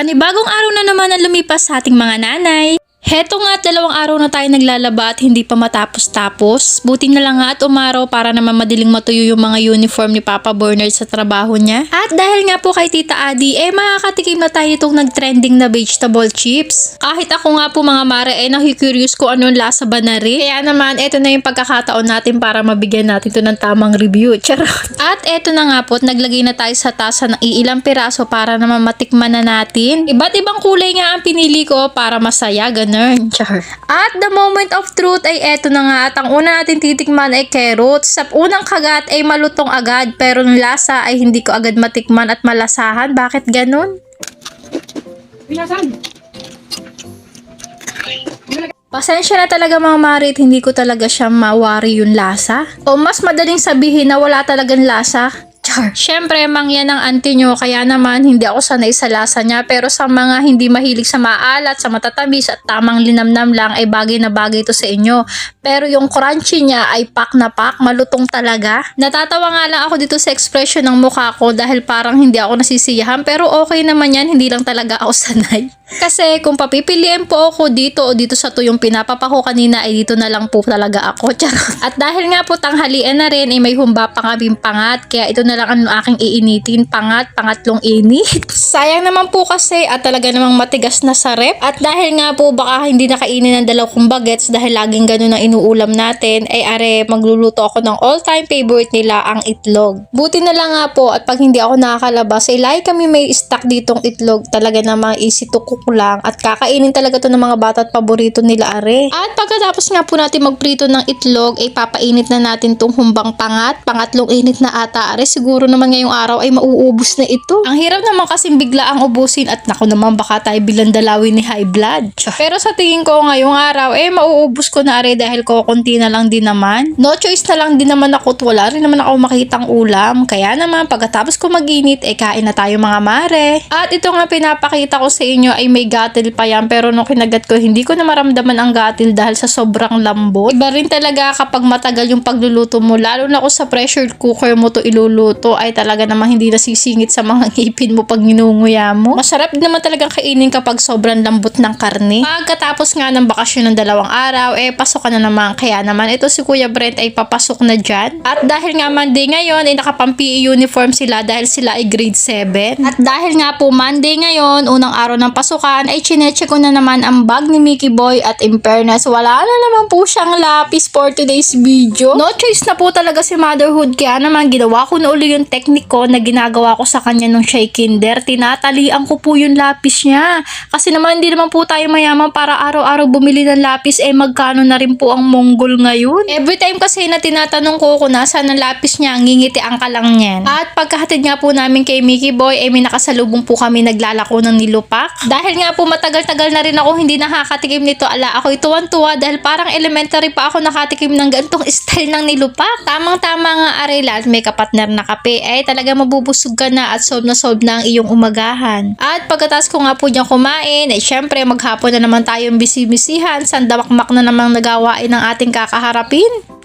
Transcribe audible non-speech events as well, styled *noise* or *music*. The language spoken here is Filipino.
Panibagong araw na naman ang lumipas sa ating mga nanay. Heto nga at dalawang araw na tayo naglalaba at hindi pa matapos-tapos. Buti na lang nga at umaraw para naman madaling matuyo yung mga uniform ni Papa Bernard sa trabaho niya. At dahil nga po kay Tita Adi, eh makakatikim na tayo itong nag-trending na vegetable chips. Kahit ako nga po mga mare, eh nakikurious ko anong lasa ba na rin. Kaya naman, eto na yung pagkakataon natin para mabigyan natin to ng tamang review. *laughs* Charot. At eto na nga po, at naglagay na tayo sa tasa ng iilang piraso para naman matikman na natin. Iba't ibang kulay nga ang pinili ko para masaya, ganun. Char. At the moment of truth ay eto na nga at ang una natin titikman ay carrots. Sa unang kagat ay malutong agad pero yung lasa ay hindi ko agad matikman at malasahan. Bakit ganun? Pinasan! Pasensya na talaga mga marit, hindi ko talaga siya mawari yung lasa. O mas madaling sabihin na wala talagang lasa. Char. Siyempre, mangyan ng auntie nyo, kaya naman hindi ako sanay sa lasa niya. Pero sa mga hindi mahilig sa maalat, sa matatamis at tamang linamnam lang, ay bagay na bagay to sa inyo. Pero yung crunchy niya ay pak na pak, malutong talaga. Natatawa nga lang ako dito sa expression ng mukha ko dahil parang hindi ako nasisiyahan. Pero okay naman yan, hindi lang talaga ako *laughs* sanay. Kasi kung papipiliin po ako dito o dito sa tuyong pinapapa ko kanina ay dito na lang po talaga ako. *laughs* Charot. At dahil nga po tanghalian na rin ay may humba pa kaming pangat kaya ito na lang ang aking iinitin pangat, pangatlong init. *laughs* Sayang naman po kasi at talaga namang matigas na sa rep. At dahil nga po baka hindi nakainin ng dalawang bagets dahil laging ganun ang inuulam natin ay are magluluto ako ng all time favorite nila ang itlog. Buti na lang nga po at pag hindi ako nakakalabas ay lagi kami may stock ditong itlog talaga namang easy to cook lang at kakainin talaga to ng mga bata at paborito nila are. At pagkatapos nga po natin magprito ng itlog ay papainit na natin tong humbang pangat. Pangatlong init na ata are. Siguro naman ngayong araw ay mauubos na ito. Ang hirap naman kasing bigla ang ubusin at naku naman baka tayo bilang dalawin ni high blood. Pero sa tingin ko ngayong araw eh mauubos ko na are dahil ko konti na lang din naman. No choice na lang din naman ako at wala rin naman ako makitang ulam. Kaya naman pagkatapos ko maginit eh kain na tayo mga mare. At ito nga pinapakita ko sa inyo ay may gatil pa yan pero nung kinagat ko hindi ko na maramdaman ang gatil dahil sa sobrang lambot. Iba rin talaga kapag matagal yung pagluluto mo lalo na kung sa pressure cooker mo to iluluto ay talaga namang hindi nasisingit sa mga *laughs* ngipin mo pag ninunguya mo. Masarap naman talagang kainin kapag sobrang lambot ng karne. Pagkatapos nga ng bakasyon ng dalawang araw eh pasok ka na naman kaya naman ito si Kuya Brent ay papasok na dyan. At dahil nga Monday ngayon ay nakapang-PE uniform sila dahil sila ay grade 7. At dahil nga po Monday ngayon, unang araw ng pasukan ay chinecheck ko na naman ang bag ni Mickey Boy at in fairness wala na naman po siyang lapis for today's video. No choice na po talaga si motherhood kaya naman ginawa ko na uli yung technique ko na ginagawa ko sa kanya nung siya kinder. Tinatalian ko po yung lapis niya. Kasi naman hindi naman po tayo mayaman para araw-araw bumili ng lapis eh magkano na rin po ang Mongol ngayon. Every time kasi na tinatanong ko kung nasaan ang lapis niya, ngingitian ka lang niyan. At pagkahatid nga po namin kay Mickey Boy, eh may nakasalubong po kami naglalako ng nilupak. Dahil nga po matagal-tagal na rin ako hindi nakakatikim nito. Ala, ako ituwan-tuwa dahil parang elementary pa ako nakatikim ng gantong *laughs* style ng nilupak. Tamang-tama nga arelat, may kapatner na kape. Eh talaga mabubusog ka na at solve na solve na ang iyong umagahan. At pagkatas ko nga po diyang kumain, eh syempre maghapon na naman tayong bisibisihan, sandamakmak na namang nagawain ng ating kakaharapin.